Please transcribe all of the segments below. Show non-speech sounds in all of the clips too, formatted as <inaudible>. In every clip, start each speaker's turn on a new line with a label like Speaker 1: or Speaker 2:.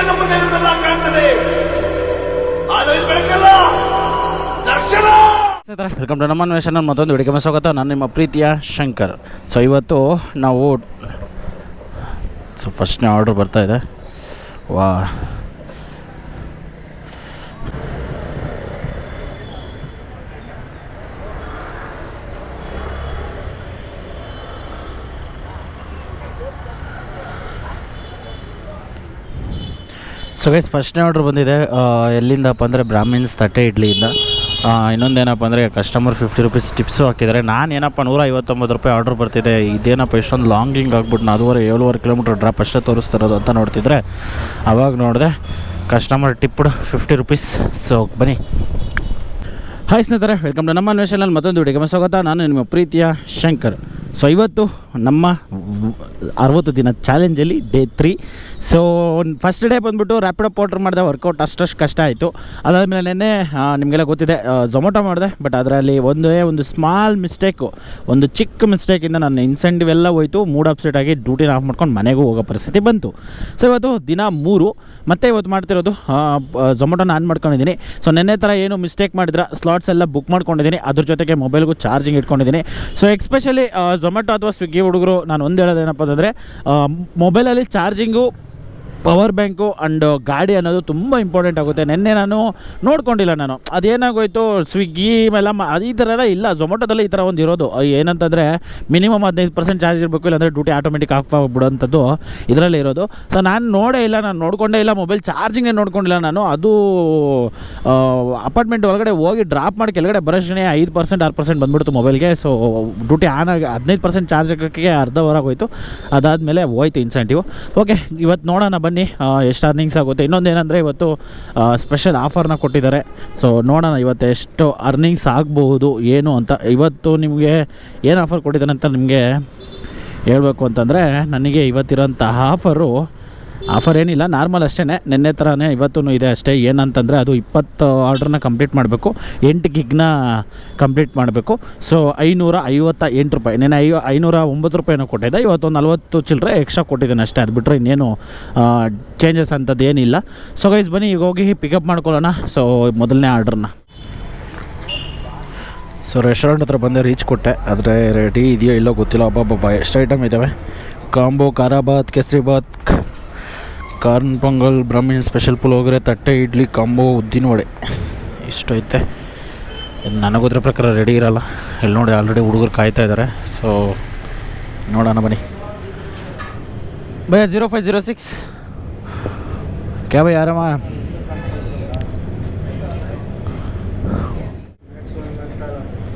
Speaker 1: ಕಣ್ಣ ಮುಂದೆ ಇರುವುದೆಲ್ಲ ಕಾಣ್ತದೆ. ಆದರೆ ಇದು ಬೆಳಕಲ್ಲ ದರ್ಶನ
Speaker 2: ವೆಲ್ಕಮ್ ಟು ನಮ್ಮ ಅನ್ವೇಷಣ. ಮತ್ತೊಂದು ವಿಡಿಯೋಗೆ ಸ್ವಾಗತ. ನಾನು ನಿಮ್ಮ ಪ್ರೀತಿಯ ಶಂಕರ್. ಸೊ ಇವತ್ತು ನಾವು ಸೊ ಫಸ್ಟ್ನೇ ಆರ್ಡ್ರ್ ಬರ್ತಾ ಇದೆ. ವಾ ಸೊ ಗೈಸ್ ಫಸ್ಟ್ನೇ ಆರ್ಡ್ರ್ ಬಂದಿದೆ. ಎಲ್ಲಿಂದಪ್ಪ ಅಂದರೆ ಬ್ರಾಹ್ಮಿನ್ಸ್ ತಟ್ಟೆ ಇಡ್ಲಿಯಿಂದ. ಇನ್ನೊಂದೇನಪ್ಪ ಅಂದರೆ ಕಸ್ಟಮರ್ ಫಿಫ್ಟಿ ರುಪೀಸ್ ಟಿಪ್ಸು ಹಾಕಿದ್ದಾರೆ. ನಾನು ಏನಪ್ಪ ನೂರ ಐವತ್ತೊಂಬತ್ತು ರೂಪಾಯಿ ಆರ್ಡ್ರ್ ಬರ್ತಿದೆ. ಇದೇನಪ್ಪ ಇಷ್ಟೊಂದು ಲಾಂಗಿಂಗ್ ಆಗ್ಬಿಟ್ಟು ನಾಲ್ಕೂವರೆ ಏಳುವರೆ ಕಿಲೋಮೀಟ್ರ್ ಡ್ರಾಪ್ ಅಷ್ಟೇ ತೋರಿಸ್ತಿರೋದು ಅಂತ ನೋಡ್ತಿದ್ರೆ, ಅವಾಗ ನೋಡಿದೆ customer tipped fifty rupees so ಬನ್ನಿ. ಹಾಯ್ ಸ್ನೇಹಿತರೆ ವೆಲ್ಕಮ್ ಟು ನಮ್ಮ ಅನ್ವೇಷಣಲ್ಲಿ ಮತ್ತೊಂದು ವಿಡಿಯೋಗೆ ಸ್ವಾಗತ. ನಾನು ನಿಮ್ಮ ಪ್ರೀತಿಯ ಶಂಕರ್. ಸೊ ಇವತ್ತು ನಮ್ಮ ಅರವತ್ತು ದಿನ ಚಾಲೆಂಜಲ್ಲಿ day three so first day ಬಂದುಬಿಟ್ಟು ರ್ಯಾಪಿಡೋ ಪೌಡ್ರ್ ಮಾಡಿದೆ ವರ್ಕೌಟ್ ಅಷ್ಟಷ್ಟು ಕಷ್ಟ ಆಯಿತು. ಅದಾದಮೇಲೆ ನೆನ್ನೆ ನಿಮಗೆಲ್ಲ ಗೊತ್ತಿದೆ ಝೊಮೊಟೊ ಮಾಡಿದೆ ಬಟ್ ಅದರಲ್ಲಿ ಒಂದೇ ಒಂದು ಸ್ಮಾಲ್ ಮಿಸ್ಟೇಕು ಒಂದು ಚಿಕ್ಕ ಮಿಸ್ಟೇಕಿಂದ ನನ್ನ ಇನ್ಸೆಂಟಿವ್ ಎಲ್ಲ ಹೋಯಿತು. ಮೂಡ್ ಅಪ್ಸೆಟ್ ಆಗಿ ಡ್ಯೂಟಿನ ಆಫ್ ಮಾಡ್ಕೊಂಡು ಮನೆಗೂ ಹೋಗೋ ಪರಿಸ್ಥಿತಿ ಬಂತು. ಸೊ ಇವತ್ತು ದಿನ ಮೂರು, ಮತ್ತೆ ಇವತ್ತು ಮಾಡ್ತಿರೋದು ಝೊಮೊಟೊನ ಆನ್ ಮಾಡ್ಕೊಂಡಿದ್ದೀನಿ. ಸೊ ನಿನ್ನೆ ಥರ ಏನು ಮಿಸ್ಟೇಕ್ ಮಾಡಿದ್ರೆ ಸ್ಲಾಟ್ಸ್ ಎಲ್ಲ ಬುಕ್ ಮಾಡ್ಕೊಂಡಿದ್ದೀನಿ. ಅದ್ರ ಜೊತೆಗೆ ಮೊಬೈಲ್ಗೂ ಚಾರ್ಜಿಂಗ್ ಇಟ್ಕೊಂಡಿದ್ದೀನಿ. ಸೊ ಎಕ್ಸ್ಪೆಷಲಿ ಝೊಮ್ಯಾಟೊ ಅಥವಾ ಸ್ವಿಗ್ಗಿ ಹುಡುಗರು, ನಾನು ಒಂದು ಹೇಳೋದೇನಪ್ಪ ಅಂದರೆ ಮೊಬೈಲಲ್ಲಿ ಚಾರ್ಜಿಂಗು ಪವರ್ ಬ್ಯಾಂಕು ಆ್ಯಂಡ್ ಗಾಡಿ ಅನ್ನೋದು ತುಂಬ ಇಂಪಾರ್ಟೆಂಟ್ ಆಗುತ್ತೆ. ನಿನ್ನೆ ನಾನು ನೋಡ್ಕೊಂಡಿಲ್ಲ ನಾನು. ಅದೇನಾಗೋಯ್ತು ಸ್ವಿಗ್ಗಿ ಅದು ಈ ಥರ ಎಲ್ಲ ಇಲ್ಲ. ಝೊಮೊಟೊದಲ್ಲಿ ಈ ಥರ ಒಂದು ಇರೋದು. ಏನಂತಂದರೆ ಮಿನಿಮಮ್ ಹದಿನೈದು ಪರ್ಸೆಂಟ್ ಚಾರ್ಜ್ ಇರಬೇಕು, ಇಲ್ಲಾಂದರೆ ಡ್ಯೂಟಿ ಆಟೋಮೆಟಿಕ್ ಆಫ್ ಆಗಿಬಿಡೋಂಥದ್ದು ಇದರಲ್ಲಿ ಇರೋದು. ಸೊ ನಾನು ನೋಡೇ ಇಲ್ಲ, ನಾನು ನೋಡ್ಕೊಂಡೇ ಇಲ್ಲ ಮೊಬೈಲ್ ಚಾರ್ಜಿಂಗೇ ನೋಡ್ಕೊಂಡಿಲ್ಲ ನಾನು. ಅದು ಅಪಾರ್ಟ್ಮೆಂಟ್ ಒಳಗಡೆ ಹೋಗಿ ಡ್ರಾಪ್ ಮಾಡಿ ಕೆಳಗಡೆ ಬರೋಷ್ಟೇ ಐದು ಪರ್ಸೆಂಟ್ ಆರು ಪರ್ಸೆಂಟ್ ಬಂದುಬಿಡ್ತು ಮೊಬೈಲ್ಗೆ ಸೊ ಡ್ಯೂಟಿ ಆನ್ ಆಗಿ ಹದಿನೈದು ಪರ್ಸೆಂಟ್ ಚಾರ್ಜ್ ಹಾಕೋಕ್ಕೆ ಅರ್ಧ ಹೊರಗೆ ಹೋಯ್ತು ಅದಾದಮೇಲೆ ಹೋಯ್ತು ಇನ್ಸೆಂಟಿವ್ ಓಕೆ ಇವತ್ತು ನೋಡೋಣ, ಬನ್ನಿ. ಆ, ಎಷ್ಟು ಅರ್ನಿಂಗ್ಸ್ ಆಗುತ್ತೆ. ಇನ್ನೊಂದು ಏನಂದರೆ ಇವತ್ತು ಸ್ಪೆಷಲ್ ಆಫರ್ನ ಕೊಟ್ಟಿದ್ದಾರೆ. ಸೊ ನೋಡೋಣ ಇವತ್ತು ಎಷ್ಟು ಅರ್ನಿಂಗ್ಸ್ ಆಗಬಹುದು ಏನು ಅಂತ. ಇವತ್ತು ನಿಮಗೆ ಏನು ಆಫರ್ ಕೊಟ್ಟಿದ್ದಾರೆ ಅಂತ ನಿಮಗೆ ಹೇಳಬೇಕು ಅಂತಂದರೆ ನನಗೆ ಇವತ್ತಿರೋಂಥ ಆಫರು ಆಫರ್ ಏನಿಲ್ಲ, ನಾರ್ಮಲ್ ಅಷ್ಟೇ ನಿನ್ನೆ ಥರನೇ ಇವತ್ತೂ ಇದೆ ಅಷ್ಟೇ. ಏನಂತಂದರೆ ಅದು ಇಪ್ಪತ್ತು ಆರ್ಡ್ರನ್ನ ಕಂಪ್ಲೀಟ್ ಮಾಡಬೇಕು. ಎಂಟು ಗಿಗ್ನ ಕಂಪ್ಲೀಟ್ ಮಾಡಬೇಕು. ಸೊ ಐನೂರ ಐವತ್ತ ಎಂಟು ರೂಪಾಯಿ. ನೆನೆ ಐ ಐನೂರ ಒಂಬತ್ತು ರೂಪಾಯಿನೂ ಕೊಟ್ಟಿದ್ದೆ. ಇವತ್ತು ನಲ್ವತ್ತು ಚಿಲ್ಲರೆ ಎಕ್ಸ್ಟ್ರಾ ಕೊಟ್ಟಿದ್ದೇನೆ ಅಷ್ಟೇ. ಅದು ಬಿಟ್ಟರೆ ಇನ್ನೇನು ಚೇಂಜಸ್ ಅಂಥದ್ದು ಏನಿಲ್ಲ. ಸೊ ಗೈಸ್ ಬನ್ನಿ, ಈಗ ಹೋಗಿ ಪಿಕಪ್ ಮಾಡ್ಕೊಳ್ಳೋಣ. ಸೊ ಮೊದಲನೇ ಆರ್ಡ್ರನ್ನ ಸೊ ರೆಸ್ಟೋರೆಂಟ್ ಹತ್ರ ಬಂದೆ ರೀಚ್ ಕೊಟ್ಟೆ. ಆದರೆ ರೆಡಿ ಇದೆಯೋ ಇಲ್ಲೋ ಗೊತ್ತಿಲ್ಲ. ಅಬ್ಬಬ್ಬಬ್ಬ, ಎಷ್ಟು ಐಟಮ್ ಇದ್ದಾವೆ ಕಾಂಬೋ ಖಾರಾಬಾತ್ ಕೇಸರಿ ಬಾತ್ ಕಾರ್ನ್ ಪೊಂಗಲ್, ಬ್ರಾಹ್ಮಣ ಸ್ಪೆಷಲ್ ಪುಳಿಯೋಗರೆ ತಟ್ಟೆ, ಇಡ್ಲಿ, ಕಾಂಬೋ, ಉದ್ದಿನ ವಡೆ. ಐತೆ ಇದು ನನಗೋದ್ರ ಪ್ರಕಾರ ರೆಡಿ ಇರಲ್ಲ. ಇಲ್ಲಿ ನೋಡಿ ಆಲ್ರೆಡಿ ಹುಡುಗರು ಕಾಯ್ತಾ ಇದ್ದಾರೆ ಸೊ ನೋಡೋಣ ಬನ್ನಿ. ಭಯ ಜೀರೋ ಫೈವ್ ಜೀರೋ ಸಿಕ್ಸ್ ಕ್ಯಾ ಯಾರಮ್ಮ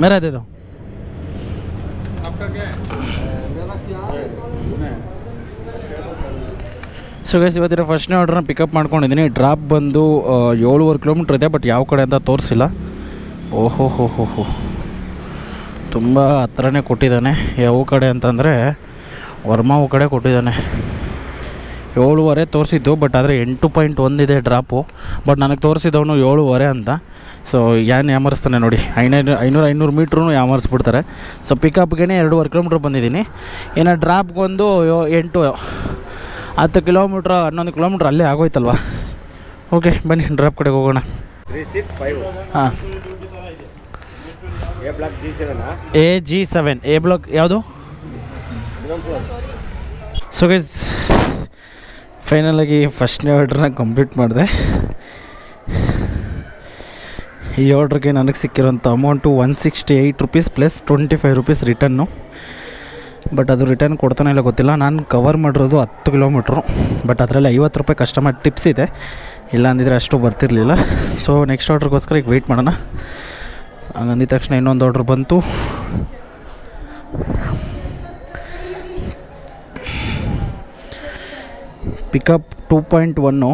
Speaker 2: ಮೇರೆ ಇದೆ. ಇದು ಸೊ ಗೈಸ್ ಇವತ್ತಿನ ಫಸ್ಟ್ನೇ ಆರ್ಡ್ರನ್ನ ಪಿಕಪ್ ಮಾಡ್ಕೊಂಡಿದ್ದೀನಿ. ಡ್ರಾಪ್ ಬಂದು ಏಳುವರೆ ಕಿಲೋಮೀಟ್ರ್ ಇದೆ ಬಟ್ ಯಾವ ಕಡೆ ಅಂತ ತೋರಿಸಿಲ್ಲ. ಓಹೋ ಹೋ ಹೋ ಹೋ ತುಂಬ ಹತ್ರನೇ ಕೊಟ್ಟಿದ್ದಾನೆ. ಯಾವ ಕಡೆ ಅಂತಂದರೆ, ವರ್ಮಾವು ಕಡೆ ಕೊಟ್ಟಿದ್ದಾನೆ. ಏಳುವರೆ ತೋರಿಸಿದ್ದು ಬಟ್ ಆದರೆ ಎಂಟು ಪಾಯಿಂಟ್ ಒಂದಿದೆ ಡ್ರಾಪು ಬಟ್ ನನಗೆ ತೋರಿಸಿದವನು ಏಳುವರೆ ಅಂತ. ಸೊ ಏನು ಯಾಮರಿಸ್ತಾನೆ ನೋಡಿ. ಐನೂರು ಐನೂರು ಐನೂರು ಮೀಟ್ರೂ ಯಾಮರಿಸ್ಬಿಡ್ತಾರೆ. ಸೊ ಪಿಕಪ್ಗೆ ಎರಡೂವರೆ ಕಿಲೋಮೀಟ್ರ್ ಬಂದಿದ್ದೀನಿ. ಇನ್ನು ಡ್ರಾಪ್ಗೊಂದು ಎಂಟು. ಹತ್ತು ಕಿಲೋಮೀಟ್ರ್, ಹನ್ನೊಂದು ಕಿಲೋಮೀಟ್ರ್ ಅಲ್ಲೇ ಆಗೋಯ್ತಲ್ವ? ಓಕೆ, ಬನ್ನಿ ಡ್ರಾಪ್ ಕಡೆಗೆ ಹೋಗೋಣ. ಹಾಂ.
Speaker 3: A G seven,
Speaker 2: A block ಯಾವುದು? ಸೊ ಗೈಸ್ ಫೈನಲಾಗಿ ಫಸ್ಟ್ನೇ ಆರ್ಡ್ರನ್ನ ಕಂಪ್ಲೀಟ್ ಮಾಡಿದೆ. ಈ ಆರ್ಡ್ರಿಗೆ ನನಗೆ ಸಿಕ್ಕಿರೋಂಥ amount one sixty eight rupees plus twenty five rupees return but ಅದು ರಿಟರ್ನ್ ಕೊಡ್ತಾನೆ ಇಲ್ಲ ಗೊತ್ತಿಲ್ಲ. ನಾನು ಕವರ್ ಮಾಡಿರೋದು ಹತ್ತು ಕಿಲೋಮೀಟ್ರು ಬಟ್ ಅದರಲ್ಲಿ ಐವತ್ತು ರೂಪಾಯಿ ಕಸ್ಟಮರ್ ಟಿಪ್ಸ್ ಇದೆ. ಇಲ್ಲ ಅಂದಿದ್ರೆ ಅಷ್ಟು ಬರ್ತಿರಲಿಲ್ಲ. ಸೊ ನೆಕ್ಸ್ಟ್ ಆರ್ಡ್ರಿಗೋಸ್ಕರ ಈಗ ವೆಯ್ಟ್ ಮಾಡೋಣ. ಹಂಗಂದಿದ ತಕ್ಷಣ ಇನ್ನೊಂದು ಆರ್ಡ್ರ್ ಬಂತು. Pickup two point one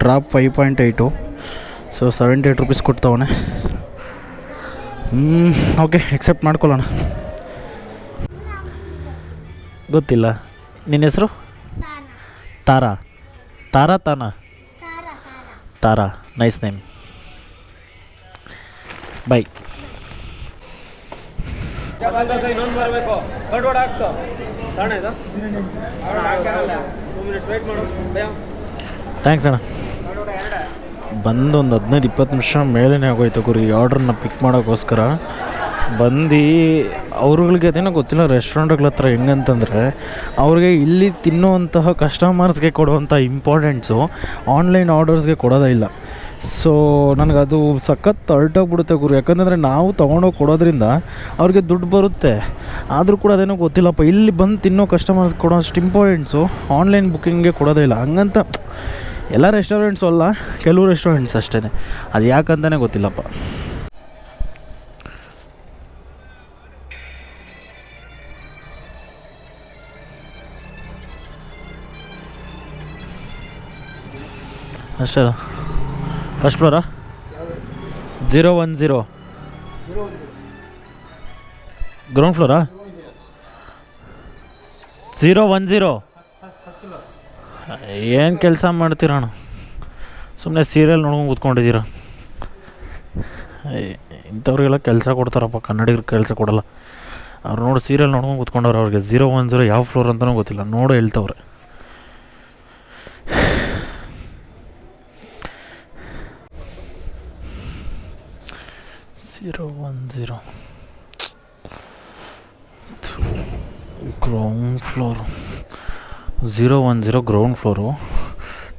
Speaker 2: drop five point eight so seventy eight rupees ಕೊಡ್ತವನೆ. ಹ್ಞೂ ಓಕೆ ಎಕ್ಸೆಪ್ಟ್ ಮಾಡ್ಕೊಳ್ಳೋಣ. ಗೊತ್ತಿಲ್ಲ. ನಿನ್ನ ಹೆಸರು? ತಾರಾ. ತಾರಾ ತಾನಾ? Tara nice name. ಬೈ.
Speaker 3: ಇನ್ನೊಂದು ಬರಬೇಕು. ಕಡ್ವಾಡ ಹಾಕ್ಸೋ. ತಾಣ
Speaker 2: ಥ್ಯಾಂಕ್ಸ್ ಅಣ್ಣ. ಬಂದು ಒಂದು ಹದಿನೈದು ಇಪ್ಪತ್ತು ನಿಮಿಷ ಮೇಲೇ ಆಗೋಯ್ತು ಗುರಿ. ಆರ್ಡ್ರನ್ನ ಪಿಕ್ ಮಾಡೋಕ್ಕೋಸ್ಕರ. ಬಂದು ಅವ್ರುಗಳಿಗೆ ಅದೇನೋ ಗೊತ್ತಿಲ್ಲ ರೆಸ್ಟೋರೆಂಟ್ಗಳ ಹತ್ರ ಹೆಂಗಂತಂದರೆ ಅವ್ರಿಗೆ ಇಲ್ಲಿ ತಿನ್ನುವಂತಹ ಕಸ್ಟಮರ್ಸ್ಗೆ ಕೊಡುವಂಥ ಇಂಪಾರ್ಟೆಂಟ್ಸು ಆನ್ಲೈನ್ ಆರ್ಡರ್ಸ್ಗೆ ಕೊಡೋದೇ ಇಲ್ಲ. ಸೊ ನನಗದು ಸಖತ್ ಅರ್ಟಾಗ್ಬಿಡುತ್ತೆ ಗುರು. ಯಾಕಂತಂದರೆ ನಾವು ತೊಗೊಂಡೋಗಿ ಕೊಡೋದ್ರಿಂದ ಅವ್ರಿಗೆ ದುಡ್ಡು ಬರುತ್ತೆ. ಆದರೂ ಕೂಡ ಅದೇನೋ ಗೊತ್ತಿಲ್ಲಪ್ಪ, ಇಲ್ಲಿ ಬಂದು ತಿನ್ನೋ ಕಸ್ಟಮರ್ಸ್ ಕೊಡೋ ಅಷ್ಟು ಇಂಪಾರ್ಟೆಂಟ್ಸು ಆನ್ಲೈನ್ ಬುಕ್ಕಿಂಗ್ಗೆ ಕೊಡೋದೇ ಇಲ್ಲ. ಹಂಗಂತ ಎಲ್ಲ ರೆಸ್ಟೋರೆಂಟ್ಸು ಅಲ್ಲ, ಕೆಲವು ರೆಸ್ಟೋರೆಂಟ್ಸ್ ಅಷ್ಟೇ ಅದು ಯಾಕಂತಲೇ ಗೊತ್ತಿಲ್ಲಪ್ಪ. ಅಷ್ಟೇ ಫಸ್ಟ್ ಫ್ಲೋರಾ ಜೀರೋ ಒನ್ ಜೀರೋ ಗ್ರೌಂಡ್ ಫ್ಲೋರಾ ಝೀರೋ ಒನ್ ಝೀರೋ ಏನು ಕೆಲಸ ಮಾಡ್ತೀರಣ್ಣ ಸುಮ್ಮನೆ ಸೀರಿಯಲ್ ನೋಡ್ಕೊಂಡು ಕೂತ್ಕೊಂಡಿದ್ದೀರ? ಇಂಥವ್ರಿಗೆಲ್ಲ ಕೆಲಸ ಕೊಡ್ತಾರಪ್ಪ, ಕನ್ನಡಿಗರು ಕೆಲಸ ಕೊಡಲ್ಲ. ಅವ್ರು ನೋಡಿ ಸೀರಿಯಲ್ ನೋಡ್ಕೊಂಡು ಕೂತ್ಕೊಂಡವ್ರು ಅವ್ರಿಗೆ. ಝೀರೋ ಒನ್ ಜೀರೋ ಯಾವ ಫ್ಲೋರ್ ಅಂತಲೂ ಗೊತ್ತಿಲ್ಲ. ನೋಡು ಹೇಳ್ತವ್ರೆ. Ground floor zero one zero ground floor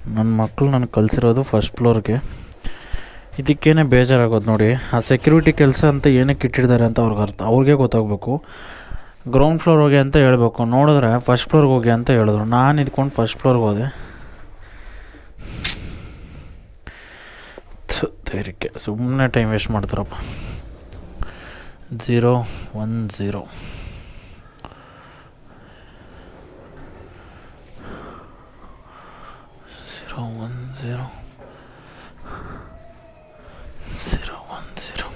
Speaker 2: ನನ್ನ ಮಕ್ಕಳು ನನಗೆ ಕಲಿಸಿರೋದು ಫಸ್ಟ್ ಫ್ಲೋರ್ಗೆ ಇದಕ್ಕೇನೆ ಬೇಜಾರಾಗೋದು ನೋಡಿ. ಆ ಸೆಕ್ಯೂರಿಟಿ ಕೆಲಸ ಅಂತ ಏನಕ್ಕೆ ಇಟ್ಟಿದ್ದಾರೆ ಅಂತ ಅವ್ರಿಗೆ ಅರ್ಥ, ಅವ್ರಿಗೆ ಗೊತ್ತಾಗಬೇಕು. ಗ್ರೌಂಡ್ ಫ್ಲೋರ್ ಹೋಗಿ ಅಂತ ಹೇಳಬೇಕು. ನೋಡಿದ್ರೆ ಫಸ್ಟ್ ಫ್ಲೋರ್ಗೆ ಹೋಗಿ ಅಂತ ಹೇಳಿದ್ರು. ನಾನು ಇದ್ಕೊಂಡು ಫಸ್ಟ್ ಫ್ಲೋರ್ಗೆ ಹೋದೆ. ತೇರಿಕೆ. ಸುಮ್ಮನೆ ಟೈಮ್ ವೇಸ್ಟ್ ಮಾಡ್ತಾರಪ್ಪ. Zero one zero zero one zero zero one zero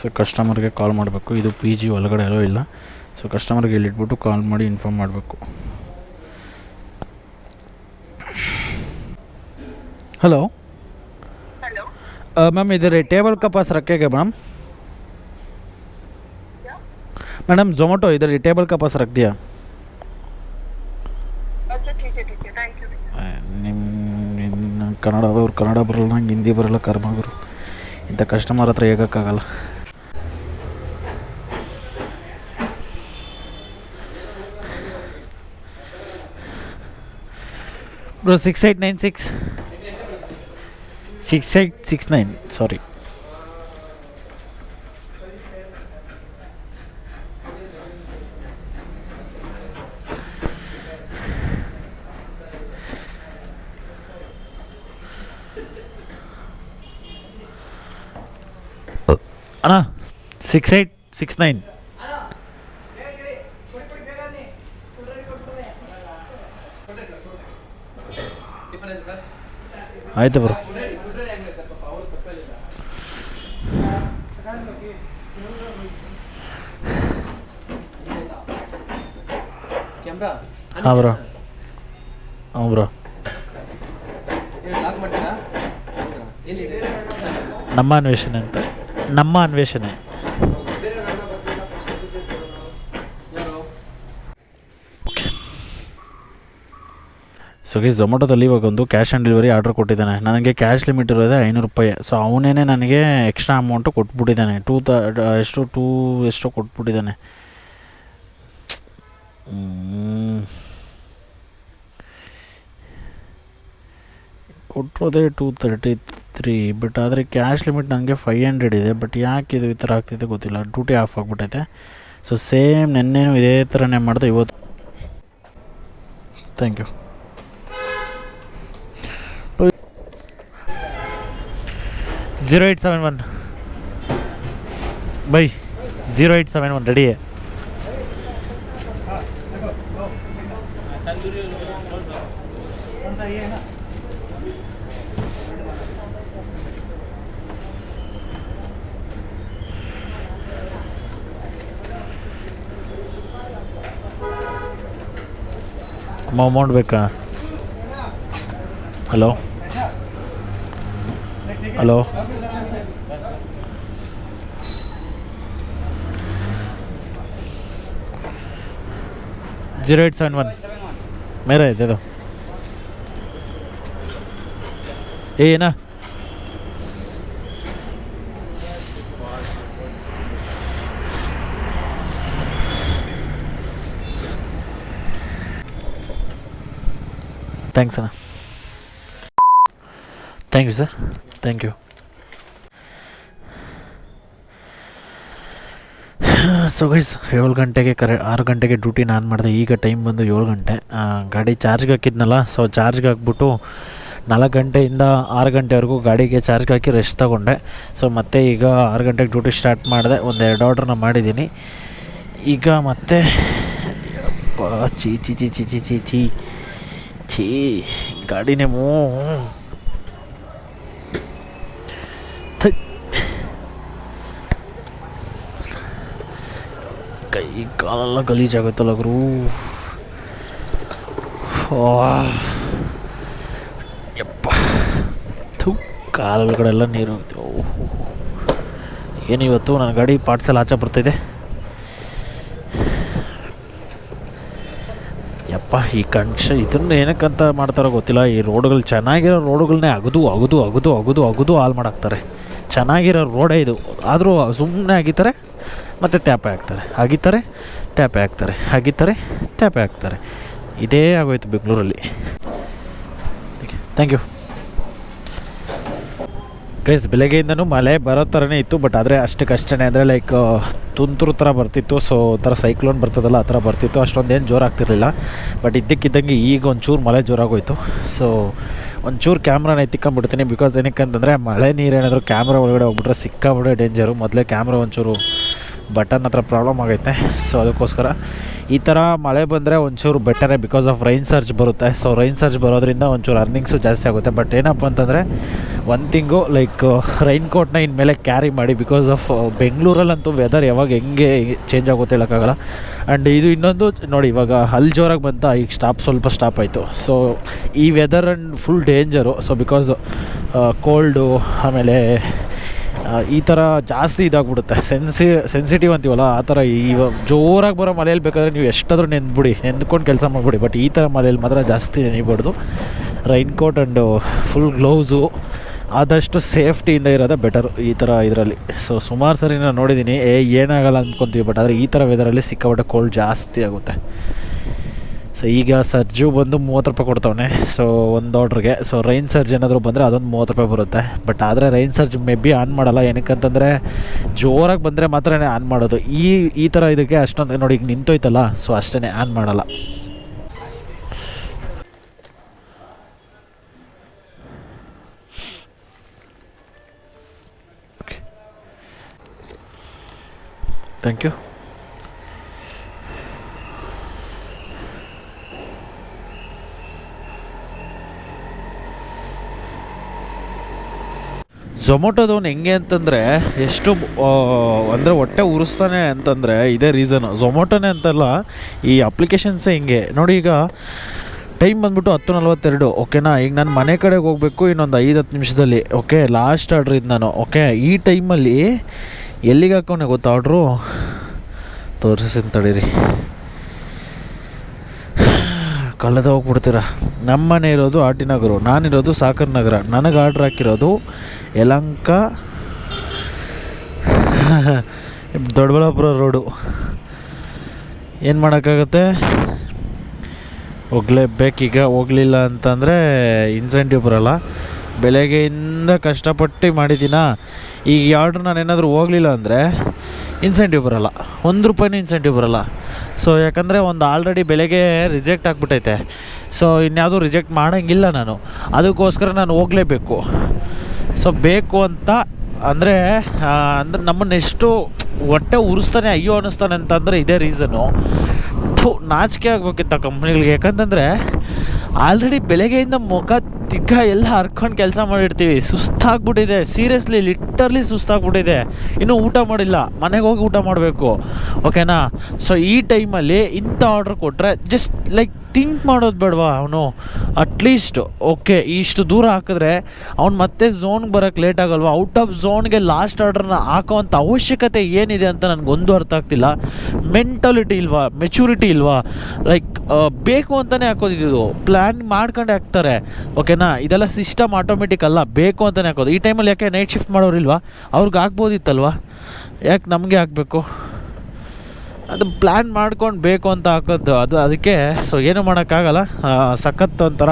Speaker 2: so ಕಸ್ಟಮರ್ಗೆ ಕಾಲ್ ಮಾಡಬೇಕು. ಇದು ಪಿ ಜಿ ಒಳಗಡೆ ಎಲ್ಲೋ ಇಲ್ಲ? ಸೊ ಕಸ್ಟಮರ್ಗೆ ಇಲ್ಲಿಟ್ಬಿಟ್ಟು ಕಾಲ್ ಮಾಡಿ ಇನ್ಫಾರ್ಮ್ ಮಾಡಬೇಕು. ಹಲೋ ಮ್ಯಾಮ್ ಇದೇ ಟೇಬಲ್ ಕಪಾಸ್ ರಕ್ಕೆಗೆ
Speaker 4: ಮ್ಯಾಮ್ ಮೇಡಮ್ ಝೊಮ್ಯಾಟೊ ಇದರಲ್ಲಿ ಟೇಬಲ್ ಕಪಾಸ್ ರಕ್ತಿಯಾ
Speaker 2: ನಿಮ್ಮ ಕನ್ನಡ ಅವ್ರು ಕನ್ನಡ ಬರಲ್ಲ ನಂಗೆ ಹಿಂದಿ ಬರಲ್ಲ ಕರ್ಮಗುರು. ಇಂಥ ಕಸ್ಟಮರ್ ಹತ್ರ ಹೇಗಕ್ಕಾಗಲ್ಲ. Bro six eight nine six six eight six nine sorry ಅಣ್ಣ ಸಿಕ್ಸ್ ಏಯ್ಟ್ ಸಿಕ್ಸ್ ನೈನ್ ಆಯ್ತು ಬ್ರೋ. ಹಾಂ ಬ್ರೋ. ಹಾಂ ಬ್ರೋ. ನಮ್ಮ ಅನ್ವೇಷಣೆ ಅಂತ. ನಮ್ಮ ಅನ್ವೇಷಣೆ. ಸೊ ಗೀಸ್ ಝೊಮ್ಯಾಟೋದಲ್ಲಿ ಇವಾಗ ಒಂದು ಕ್ಯಾಶ್ ಆನ್ ಡೆಲಿವರಿ ಆರ್ಡರ್ ಕೊಟ್ಟಿದ್ದಾನೆ. ನನಗೆ ಕ್ಯಾಶ್ ಲಿಮಿಟ್ ಇರೋದೇ ಐನೂರು ರೂಪಾಯಿ. ಸೊ ಅವನೇ ನನಗೆ ಎಕ್ಸ್ಟ್ರಾ ಅಮೌಂಟು ಕೊಟ್ಬಿಟ್ಟಿದ್ದಾನೆ. ಟೂ ತ ಎಷ್ಟು ಟೂ ಎಷ್ಟೋ ಕೊಟ್ಬಿಟ್ಟಿದ್ದಾನೆ. ಕೊಟ್ಟಿರೋದೇ ಟೂ ತರ್ಟಿ ತ್ರೀ ಬಟ್ ಆದರೆ ಕ್ಯಾಶ್ ಲಿಮಿಟ್ ನನಗೆ ಫೈವ್ ಹಂಡ್ರೆಡ್ ಇದೆ. ಬಟ್ ಯಾಕೆ ಇದು ಈ ಥರ ಆಗ್ತಿದೆ ಗೊತ್ತಿಲ್ಲ. ಡ್ಯೂಟಿ ಆಫ್ ಆಗಿಬಿಟ್ಟೈತೆ. ಸೊ ಸೇಮ್ ನೆನ್ನೆನೂ ಇದೇ ಥರನೇ ಮಾಡಿದೆ. ಇವತ್ತು thank you zero eight seven one bye zero eight seven one ready amount ಬೇಕಾ hello hello zero eight seven one. मेरा है, दे दो। ये है ना। थैंक्स अना thank you sir thank you so guys ಏಳು ಗಂಟೆಗೆ ಕರೆ, ಆರು ಗಂಟೆಗೆ ಡ್ಯೂಟಿ ನಾನು ಮಾಡಿದೆ. ಈಗ ಟೈಮ್ ಬಂದು ಏಳು ಗಂಟೆ. ಗಾಡಿ ಚಾರ್ಜ್ಗೆ ಹಾಕಿದ್ನಲ್ಲ ಸೊ ಚಾರ್ಜ್ಗೆ ಹಾಕ್ಬಿಟ್ಟು ನಾಲ್ಕು ಗಂಟೆಯಿಂದ ಆರು ಗಂಟೆವರೆಗೂ ಗಾಡಿಗೆ ಚಾರ್ಜ್ಗೆ ಹಾಕಿ ರೆಸ್ಟ್ ತಗೊಂಡೆ. ಸೊ ಮತ್ತೆ ಈಗ ಆರು ಗಂಟೆಗೆ ಡ್ಯೂಟಿ ಸ್ಟಾರ್ಟ್ ಮಾಡಿದೆ. ಒಂದು ಎರಡು ಆರ್ಡ್ರನ್ನ ಮಾಡಿದ್ದೀನಿ. ಈಗ ಮತ್ತೆ ಚೀ ಚಿ ಚಿ ಚಿ ಚಿ ಚಿ ಚಿ ಛೀ, ಗಾಡಿನೇ ಮೂ ಕೈ ಕಾಲೆಲ್ಲ ಗಲೀಜಾಗುತ್ತಲ್ಲ ಗುರು. ಯಪ್ಪ. ಥು ಕಾಲುಗಳೆಲ್ಲ ನೀರು ಏನು ಇವತ್ತು? ನನ್ನ ಗಾಡಿ ಪಾರ್ಟ್ಸ್ ಎಲ್ಲ ಆಚೆ ಬರ್ತಿದೆ. ಯಪ್ಪ, ಈ ಕಣ್ಸ ಇದನ್ನು ಏನಕ್ಕಂತ ಮಾಡ್ತಾರೋ ಗೊತ್ತಿಲ್ಲ. ಈ ರೋಡ್ಗಳು ಚೆನ್ನಾಗಿರೋ ರೋಡ್ಗಳನ್ನೇ ಅಗದು ಅಗದು ಅಗದು ಅಗದು ಅಗದು ಹಾಳು ಮಾಡಾಕ್ತಾರೆ. ಚೆನ್ನಾಗಿರೋ ರೋಡೇ ಇದು. ಆದರೂ ಸುಮ್ಮನೆ ಆಗಿತಾರೆ ಮತ್ತು ತ್ಯಾಪೆ ಹಾಕ್ತಾರೆ. ಅಗಿತಾರೆ ತ್ಯಾಪೆ ಹಾಕ್ತಾರೆ. ಅಗಿತಾರೆ ತ್ಯಾಪೆ ಹಾಕ್ತಾರೆ. ಇದೇ ಆಗೋಯ್ತು ಬೆಂಗಳೂರಲ್ಲಿ. ಥ್ಯಾಂಕ್ ಯು ಗೈಸ್ ಬೆಳಗ್ಗೆಯಿಂದನೂ ಮಳೆ ಬರೋ ಥರನೇ ಇತ್ತು ಬಟ್ ಆದರೆ ಅಷ್ಟಕ್ಕಷ್ಟೇ ಅಂದರೆ ಲೈಕ್ ತುಂತುರು ಥರ ಬರ್ತಿತ್ತು. ಸೊ ಥರ ಸೈಕ್ಲೋನ್ ಬರ್ತದಲ್ಲ, ಆ ಥರ ಬರ್ತಿತ್ತು. ಅಷ್ಟೊಂದೇನು ಜೋರಾಗ್ತಿರಲಿಲ್ಲ. ಬಟ್ ಇದ್ದಕ್ಕಿದ್ದಂಗೆ ಈಗ ಒಂಚೂರು ಮಳೆ ಜೋರಾಗೋಯ್ತು. ಸೊ ಒಂಚೂರು ಕ್ಯಾಮ್ರಾನ ಎತ್ತಿಕೊಂಡ್ಬಿಡ್ತೀನಿ ಬಿಕಾಸ್ ಏನಕ್ಕೆ ಅಂತಂದರೆ ಮಳೆ ನೀರೇನಾದರೂ ಕ್ಯಾಮ್ರಾ ಒಳಗಡೆ ಹೋಗ್ಬಿಟ್ರೆ ಸಿಕ್ಕಾಬಿಡೋ ಡೇಂಜರು ಮೊದಲೇ ಕ್ಯಾಮ್ರಾ ಒಂಚೂರು ಬಟನ್ ಹತ್ರ ಪ್ರಾಬ್ಲಮ್ ಆಗೈತೆ. ಸೊ ಅದಕ್ಕೋಸ್ಕರ ಈ ಥರ ಮಳೆ ಬಂದರೆ ಒಂಚೂರು ಬೆಟರೇ ಬಿಕಾಸ್ ಆಫ್ ರೈನ್ ಸರ್ಚ್ ಬರುತ್ತೆ. ಸೊ ರೈನ್ ಸರ್ಚ್ ಬರೋದ್ರಿಂದ ಒಂಚೂರು ಅರ್ನಿಂಗ್ಸು ಜಾಸ್ತಿ ಆಗುತ್ತೆ. ಬಟ್ ಏನಪ್ಪ ಅಂತಂದರೆ ಒನ್ ತಿಂಗು ಲೈಕ್ ರೈನ್ ಕೋಟ್ನ ಇನ್ಮೇಲೆ ಕ್ಯಾರಿ ಮಾಡಿ ಬಿಕಾಸ್ ಆಫ್ ಬೆಂಗಳೂರಲ್ಲಂತೂ ವೆದರ್ ಯಾವಾಗ ಹೆಂಗೆ ಚೇಂಜ್ ಆಗುತ್ತೆ ಹೇಳೋಕ್ಕಾಗಲ್ಲ. ಆ್ಯಂಡ್ ಇದು ಇನ್ನೊಂದು, ನೋಡಿ, ಇವಾಗ ಅಲ್ಲಿ ಜೋರಾಗಿ ಬಂತ, ಈಗ ಸ್ಟಾಪ್ ಸ್ವಲ್ಪ ಸ್ಟಾಪ್ ಆಯಿತು. ಸೊ ಈ weather and full danger so because cold ಆಮೇಲೆ ಈ ಥರ ಜಾಸ್ತಿ ಇದಾಗ್ಬಿಡುತ್ತೆ. ಸೆನ್ಸಿ ಸೆನ್ಸಿಟಿವ್ ಅಂತೀವಲ್ಲ, ಆ ಥರ ಈ ಜೋರಾಗಿ ಬರೋ ಮಳೆಯಲ್ಲಿ ಬೇಕಾದ್ರೆ ನೀವು ಎಷ್ಟಾದರೂ ನೆಂದ್ಬಿಡಿ ನೆಂದ್ಕೊಂಡು ಕೆಲಸ ಮಾಡಿಬಿಡಿ ಬಟ್ ಈ ಥರ ಮಳೆಯಲ್ಲಿ ಮಾತ್ರ ಜಾಸ್ತಿ ನೆನಿಬಾರ್ದು. ರೈನ್ಕೋಟ್ ಆ್ಯಂಡು ಫುಲ್ ಗ್ಲೌಸು ಆದಷ್ಟು ಸೇಫ್ಟಿಯಿಂದ ಇರೋದೇ ಬೆಟರ್ ಈ ಥರ ಇದರಲ್ಲಿ. ಸೊ ಸುಮಾರು ಸರಿ ನಾನು ನೋಡಿದ್ದೀನಿ ಏ, ಏನಾಗಲ್ಲ ಅಂದ್ಕೊತೀವಿ ಬಟ್ ಆದರೆ ಈ ಥರ ವೆದರಲ್ಲಿ ಸಿಕ್ಕಾಪಟ್ಟೆ ಕೋಲ್ಡ್ ಜಾಸ್ತಿ ಆಗುತ್ತೆ. ಸೊ ಈಗ ಸರ್ಜು ಬಂದು ಮೂವತ್ತು ರೂಪಾಯಿ ಕೊಡ್ತವನೆ. ಸೊ ಒಂದು ಆರ್ಡ್ರಿಗೆ ಸೊ ರೈನ್ ಸರ್ಜ್ ಏನಾದರೂ ಬಂದರೆ ಅದೊಂದು ಮೂವತ್ತು ರೂಪಾಯಿ ಬರುತ್ತೆ. ಬಟ್ ಆದರೆ rain surge maybe on ಮಾಡಲ್ಲ. ಏನಕ್ಕಂತಂದರೆ ಜೋರಾಗಿ ಬಂದರೆ ಮಾತ್ರ ಆನ್ ಮಾಡೋದು. ಈ ಈ ಥರ ಇದಕ್ಕೆ ಅಷ್ಟೊಂದು ನೋಡಿ ಈಗ ನಿಂತೋಯ್ತಲ್ಲ. ಸೊ ಅಷ್ಟೇ ಆನ್ ಮಾಡಲ್ಲ. ಥ್ಯಾಂಕ್ ಯು ಝೊಮೊಟೊದವ್ನು ಹೆಂಗೆ ಅಂತಂದರೆ ಎಷ್ಟು ಅಂದರೆ ಹೊಟ್ಟೆ ಉರಿಸ್ತಾನೆ ಅಂತಂದರೆ ಇದೇ ರೀಸನು ಝೊಮೊಟೊನೇ ಅಂತಲ್ಲ, ಈ ಅಪ್ಲಿಕೇಶನ್ಸೇ ಹಿಂಗೆ? ನೋಡಿ ಈಗ ಟೈಮ್ ಬಂದ್ಬಿಟ್ಟು ಹತ್ತು ನಲ್ವತ್ತೆರಡು ಓಕೆನಾ ಈಗ ನಾನು ಮನೆ ಕಡೆಗೆ ಹೋಗಬೇಕು, ಇನ್ನೊಂದು ಐದು, ಹತ್ತು ನಿಮಿಷದಲ್ಲಿ ಓಕೆ ಲಾಸ್ಟ್ ಆರ್ಡ್ರ್ ಇದು ನಾನು ಓಕೆ ಈ ಟೈಮಲ್ಲಿ ಎಲ್ಲಿಗೆ ಹಾಕೋನೆ ಗೊತ್ತಾ ಆರ್ಡ್ರು ತೋರಿಸ್ತೀನಿ ತಡೀರಿ. ಕಳೆದ ನಮ್ಮನೆ ನಮ್ಮ ಮನೆ ಇರೋದು ಆರ್ ಟಿ ನಗರ, ನಾನಿರೋದು ಸಾಕರ್ ನಗರ. ನನಗೆ ಆರ್ಡ್ರ್ ಹಾಕಿರೋದು ಯಲಂಕ, ದೊಡ್ಡಬಳ್ಳಾಪುರ ರೋಡು. ಏನು ಮಾಡೋಕ್ಕಾಗತ್ತೆ? ಹೋಗ್ಲೇಬೇಕೀಗ ಹೋಗಲಿಲ್ಲ ಅಂತಂದರೆ ಇನ್ಸೆಂಟಿವ್ ಬರಲ್ಲ. ಬೆಳಗ್ಗೆಯಿಂದ ಕಷ್ಟಪಟ್ಟು ಮಾಡಿದ್ದೀನ? ಈಗ ಈ ಆರ್ಡ್ರ್ ನಾನು ಏನಾದರೂ ಹೋಗಲಿಲ್ಲ ಅಂದರೆ ಇನ್ಸೆಂಟಿವ್ ಬರೋಲ್ಲ. ಒಂದು ರೂಪಾಯಿನೂ ಇನ್ಸೆಂಟಿವ್ ಬರೋಲ್ಲ. ಸೊ ಯಾಕಂದರೆ ಒಂದು ಆಲ್ರೆಡಿ ಬೆಳಗ್ಗೆ ರಿಜೆಕ್ಟ್ ಆಗಿಬಿಟ್ಟೈತೆ. ಸೊ ಇನ್ಯಾವುದೂ ರಿಜೆಕ್ಟ್ ಮಾಡೋಂಗಿಲ್ಲ ನಾನು. ಅದಕ್ಕೋಸ್ಕರ ನಾನು ಹೋಗಲೇಬೇಕು. ಸೊ ಬೇಕು ಅಂತ ಅಂದರೆ ಅಂದರೆ ನಮ್ಮನ್ನು ಎಷ್ಟು ಹೊಟ್ಟೆ ಉರಿಸ್ತಾನೆ, ಅಯ್ಯೋ ಅನ್ನಿಸ್ತಾನೆ ಅಂತಂದರೆ ಇದೇ ರೀಸನ್ನು ಥೂ, ನಾಚಿಕೆ ಆಗಬೇಕಿತ್ತ ಕಂಪ್ನಿಗಳಿಗೆ ಯಾಕಂತಂದರೆ ಆಲ್ರೆಡಿ ಬೆಳಗ್ಗೆಯಿಂದ ಮುಖ ಹಗ್ಗ ಎಲ್ಲ ಹರ್ಕೊಂಡು ಕೆಲಸ ಮಾಡಿರ್ತೀವಿ. ಸುಸ್ತಾಗ್ಬಿಟ್ಟಿದೆ. ಸೀರಿಯಸ್ಲಿ ಲಿಟರ್ಲಿ ಸುಸ್ತಾಗ್ಬಿಟ್ಟಿದೆ. ಇನ್ನೂ ಊಟ ಮಾಡಿಲ್ಲ. ಮನೆಗೆ ಹೋಗಿ ಊಟ ಮಾಡಬೇಕು. ಓಕೆನಾ ಸೊ ಈ ಟೈಮಲ್ಲಿ ಇಂಥ ಆರ್ಡ್ರ್ ಕೊಟ್ಟರೆ ಜಸ್ಟ್ ಲೈಕ್ ಥಿಂಕ್ ಮಾಡೋದು ಬೇಡವಾ ಅವನು? ಅಟ್ಲೀಸ್ಟ್ ಓಕೆ ಇಷ್ಟು ದೂರ ಹಾಕಿದ್ರೆ ಅವ್ನು ಮತ್ತೆ ಝೋನ್ಗೆ ಬರೋಕ್ಕೆ ಲೇಟ್ ಆಗಲ್ವಾ? ಔಟ್ ಆಫ್ ಝೋನ್ಗೆ ಲಾಸ್ಟ್ ಆರ್ಡ್ರನ್ನ ಹಾಕೋವಂಥ ಅವಶ್ಯಕತೆ ಏನಿದೆ ಅಂತ ನನಗೊಂದು ಅರ್ಥ ಆಗ್ತಿಲ್ಲ. ಮೆಂಟಾಲಿಟಿ ಇಲ್ವಾ? ಮೆಚುರಿಟಿ ಇಲ್ವಾ? ಲೈಕ್ ಬೇಕು ಅಂತಲೇ ಹಾಕೋದಿದ್ದು ಪ್ಲ್ಯಾನ್ ಮಾಡ್ಕೊಂಡೆ ಹಾಕ್ತಾರೆ. ಓಕೆನಾ ಇದೆಲ್ಲ ಸಿಸ್ಟಮ್ ಆಟೋಮೆಟಿಕ್ ಅಲ್ಲ. ಬೇಕು ಅಂತಲೇ ಹಾಕೋದು. ಈ ಟೈಮಲ್ಲಿ ಯಾಕೆ ನೈಟ್ ಶಿಫ್ಟ್ ಮಾಡೋರಿಲ್ವಾ? ಅವ್ರಿಗೆ ಆಗ್ಬೋದಿತ್ತಲ್ವಾ? ಯಾಕೆ ನಮಗೆ ಆಗಬೇಕು? ಅದು ಪ್ಲ್ಯಾನ್ ಮಾಡ್ಕೊಂಡು ಬೇಕು ಅಂತ ಹಾಕೋದು. ಅದು ಅದಕ್ಕೆ ಸೊ ಏನು ಮಾಡೋಕ್ಕಾಗಲ್ಲ. ಸಖತ್ ಒಂಥರ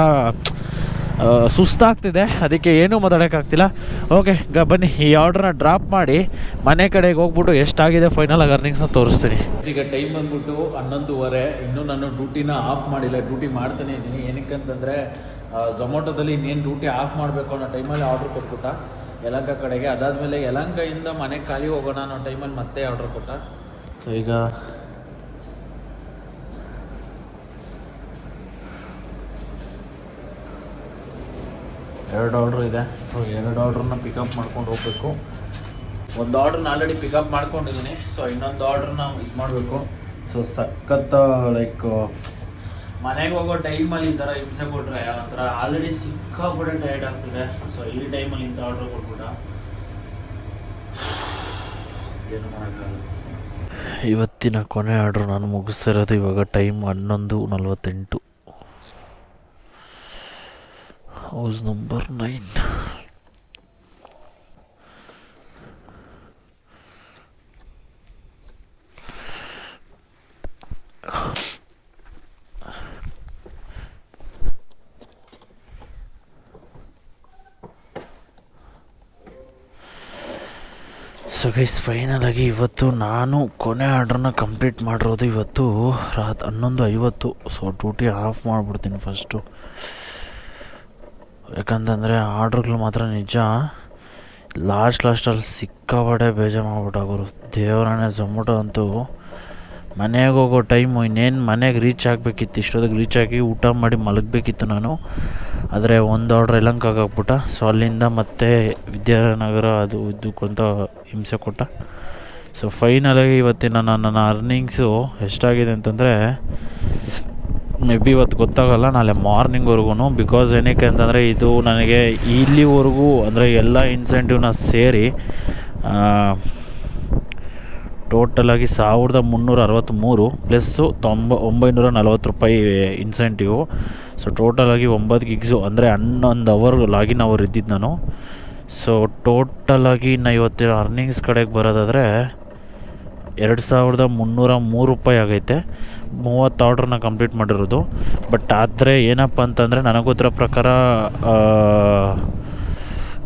Speaker 2: ಸುಸ್ತಾಗ್ತಿದೆ. ಅದಕ್ಕೆ ಏನೂ ಮಾತಾಡೋಕ್ಕಾಗ್ತಿಲ್ಲ ಓಕೆ ಗ ಬನ್ನಿ. ಈ ಆರ್ಡ್ರನ್ನ ಡ್ರಾಪ್ ಮಾಡಿ ಮನೆ ಕಡೆಗೆ ಹೋಗ್ಬಿಟ್ಟು ಎಷ್ಟಾಗಿದೆ ಫೈನಲ್ ಆಗಿ ಅರ್ನಿಂಗ್ಸ್ನ ತೋರಿಸ್ತೀನಿ. ಈಗ ಟೈಮ್ ಬಂದ್ಬಿಟ್ಟು ಹನ್ನೊಂದುವರೆ. ಇನ್ನೂ ನಾನು ಡ್ಯೂಟಿನ ಆಫ್ ಮಾಡಿಲ್ಲ. ಡ್ಯೂಟಿ ಮಾಡ್ತಾನೆ ಇದ್ದೀನಿ. ಏನಕ್ಕಂತಂದರೆ ಝೊಮ್ಯಾಟೊದಲ್ಲಿ ಇನ್ನೇನು ಡ್ಯೂಟಿ ಆಫ್ ಮಾಡಬೇಕು ಅನ್ನೋ ಟೈಮಲ್ಲಿ ಆರ್ಡ್ರ್ ಕೊಟ್ಬಿಟ್ಟ. ಯಲಂಕ ಕಡೆಗೆ. ಅದಾದಮೇಲೆ ಯಲಂಕದಿಂದ ಮನೆಗೆ ಖಾಲಿ ಹೋಗೋಣ ಅನ್ನೋ ಟೈಮಲ್ಲಿ ಮತ್ತೆ ಆರ್ಡ್ರ್ ಕೊಟ್ಟ. ಸೊ ಈಗ ಎರಡು ಆರ್ಡ್ರ್ ಇದೆ. ಸೊ ಎರಡು ಆರ್ಡ್ರನ್ನ ಪಿಕಪ್ ಮಾಡ್ಕೊಂಡು ಹೋಗಬೇಕು. ಒಂದು ಆರ್ಡ್ರನ್ನ ಆಲ್ರೆಡಿ ಪಿಕಪ್ ಮಾಡ್ಕೊಂಡಿದ್ದೀನಿ ಸೊ ಇನ್ನೊಂದು ಆರ್ಡ್ರನ್ನ ಇದು ಮಾಡಬೇಕು. ಸೊ ಸಖತ್ತ ಲೈಕ್ ಮನೆಗೆ ಹೋಗೋ ಟೈಮಲ್ಲಿ ಈ ಥರ ಹಿಂಸೆ ಕೊಟ್ಟರೆ ಒಂಥರ ಆಲ್ರೆಡಿ ಸಿಕ್ಕಾಪಟ್ಟೆ ಟೈರ್ಡ್ ಆಗ್ತಿದೆ. ಸೊ ಈ ಟೈಮಲ್ಲಿ ಇಂಥ ಆರ್ಡ್ರ್ ಕೊಟ್ಬಿಟ್ಟ <sighs> ಏನು ಮಾಡೋಕ್ಕಾಗಲ್ಲ. ಇವತ್ತಿನ ಕೊನೆ ಆರ್ಡ್ರ್ ನಾನು ಮುಗಿಸಿರೋದು ಇವಾಗ ಟೈಮ್ ಹನ್ನೊಂದು ನಲವತ್ತೆಂಟು. House number nine. So guys final ಆಗಿ ಇವತ್ತು ನಾನು ಕೊನೆ ಆರ್ಡ್ರನ್ನ ಕಂಪ್ಲೀಟ್ ಮಾಡಿರೋದು ಇವತ್ತು ರಾತ್ ಹನ್ನೊಂದು ಐವತ್ತು. ಸೊ ಡ್ಯೂಟಿ ಆಫ್ ಮಾಡಿಬಿಡ್ತೀನಿ ಫಸ್ಟು ಯಾಕಂತಂದರೆ ಆರ್ಡ್ರ್ಗಳು ಮಾತ್ರ ನಿಜ. ಲಾಸ್ಟ್ ಲಾಸ್ಟಲ್ಲಿ ಸಿಕ್ಕಾಪಟ್ಟೆ ಬೇಜಾರು ಮಾಡ್ಬಿಟ್ಟಾಗೋರು. ದೇವರಾಣೆ ಝೊಮ್ಯಾಟೊ ಅಂತೂ ಮನೆಗೆ ಹೋಗೋ ಟೈಮು, ಇನ್ನೇನು ಮನೆಗೆ ರೀಚ್ ಆಗಬೇಕಿತ್ತು, ಇಷ್ಟೊತ್ತಿಗೆ ರೀಚ್ ಆಗಿ ಊಟ ಮಾಡಿ ಮಲಗಬೇಕಿತ್ತು ನಾನು. ಆದರೆ ಒಂದು ಆರ್ಡ್ರ್ ಯಲಂಕಾಗ ಹಾಕ್ಬಿಟ್ಟ ಸೊ ಅಲ್ಲಿಂದ ಮತ್ತೆ ವಿದ್ಯಾನಗರ ಅದು ಇದು ಕೊಂತ ಹಿಂಸೆ ಕೊಟ್ಟ. ಸೊ ಫೈನಲಾಗಿ ಇವತ್ತಿನ ನನ್ನ ಅರ್ನಿಂಗ್ಸು ಎಷ್ಟಾಗಿದೆ ಅಂತಂದರೆ, ಮೇ ಬಿ ಇವತ್ತು ಗೊತ್ತಾಗಲ್ಲ, ನಾಳೆ ಮಾರ್ನಿಂಗ್ವರೆಗೂ ಬಿಕಾಸ್ ಏನಕ್ಕೆ ಅಂತಂದರೆ, ಇದು ನನಗೆ ಇಲ್ಲಿವರೆಗೂ, ಅಂದರೆ ಎಲ್ಲ ಇನ್ಸೆಂಟಿವ್ನ ಸೇರಿ ಟೋಟಲಾಗಿ ಸಾವಿರದ ಮುನ್ನೂರ ಅರವತ್ತ್ಮೂರು ಪ್ಲಸ್ಸು ತೊಂಬ, ಒಂಬೈನೂರ ನಲವತ್ತು ರೂಪಾಯಿ ಇನ್ಸೆಂಟಿವು ಸೊ ಟೋಟಲಾಗಿ ಒಂಬತ್ತು ಗಿಗ್ಸು ಅಂದರೆ ಹನ್ನೊಂದು ಅವರ್ ಲಾಗಿನ್ ಅವರ್ ಇದ್ದಿದ್ದು ನಾನು. ಸೊ ಟೋಟಲಾಗಿ ನಾ ಇವತ್ತಿನ ಅರ್ನಿಂಗ್ಸ್ ಕಡೆಗೆ ಬರೋದಾದರೆ ಎರಡು ಸಾವಿರದ ಮುನ್ನೂರ ಮೂರು ರೂಪಾಯಿ ಆಗೈತೆ. ಮೂವತ್ತು ಆರ್ಡ್ರನ್ನ ಕಂಪ್ಲೀಟ್ ಮಾಡಿರೋದು. ಬಟ್ ಆದರೆ ಏನಪ್ಪ ಅಂತಂದರೆ ನನಗೋದ್ರ ಪ್ರಕಾರ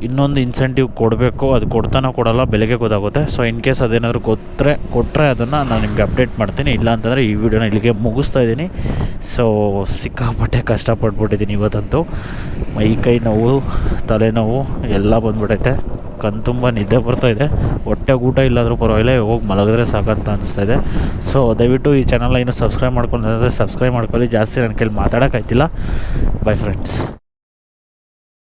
Speaker 2: ಇನ್ನೊಂದು ಇನ್ಸೆಂಟಿವ್ ಕೊಡಬೇಕು, ಅದು ಕೊಡ್ತಾನೋ ಕೊಡಲ್ಲ ಬೆಲೆಗೆ ಗೊತ್ತಾಗುತ್ತೆ. ಸೊ ಇನ್ ಕೇಸ್ ಅದೇನಾದರೂ ಕೊಟ್ಟರೆ ಕೊಟ್ಟರೆ ಅದನ್ನು ನಾನು ನಿಮಗೆ ಅಪ್ಡೇಟ್ ಮಾಡ್ತೀನಿ. ಇಲ್ಲ ಅಂತಂದರೆ ಈ ವಿಡಿಯೋನ ಇಲ್ಲಿಗೆ ಮುಗಿಸ್ತಾ ಇದ್ದೀನಿ. ಸೊ ಸಿಕ್ಕಾಪಟ್ಟೆ ಕಷ್ಟಪಟ್ಬಿಟ್ಟಿದ್ದೀನಿ ಇವತ್ತಂತೂ. ಮೈ ಕೈ ನೋವು ತಲೆನೋವು ಎಲ್ಲ ಬಂದ್ಬಿಟ್ಟೈತೆ ಕಣ್ತುಂಬ ನಿದ್ದೆ ಬರ್ತಾ ಇದೆ. ಹೊಟ್ಟೆ ಊಟ ಇಲ್ಲಾದರೂ ಪರವಾಗಿಲ್ಲ ಹೋಗಿ ಮಲಗಿದ್ರೆ ಸಾಕಂತ ಅನಿಸ್ತಾ ಇದೆ. ಸೊ ದಯವಿಟ್ಟು ಈ ಚಾನಲ್ನ ಇನ್ನೂ ಸಬ್ಸ್ಕ್ರೈಬ್ ಮಾಡ್ಕೊಂಡು ಸಬ್ಸ್ಕ್ರೈಬ್ ಮಾಡ್ಕೊಳ್ಳಿ. ಜಾಸ್ತಿ ನನ್ನ ಕೈಲಿ ಮಾತಾಡೋಕ್ಕಾಯ್ತಿಲ್ಲ. By friends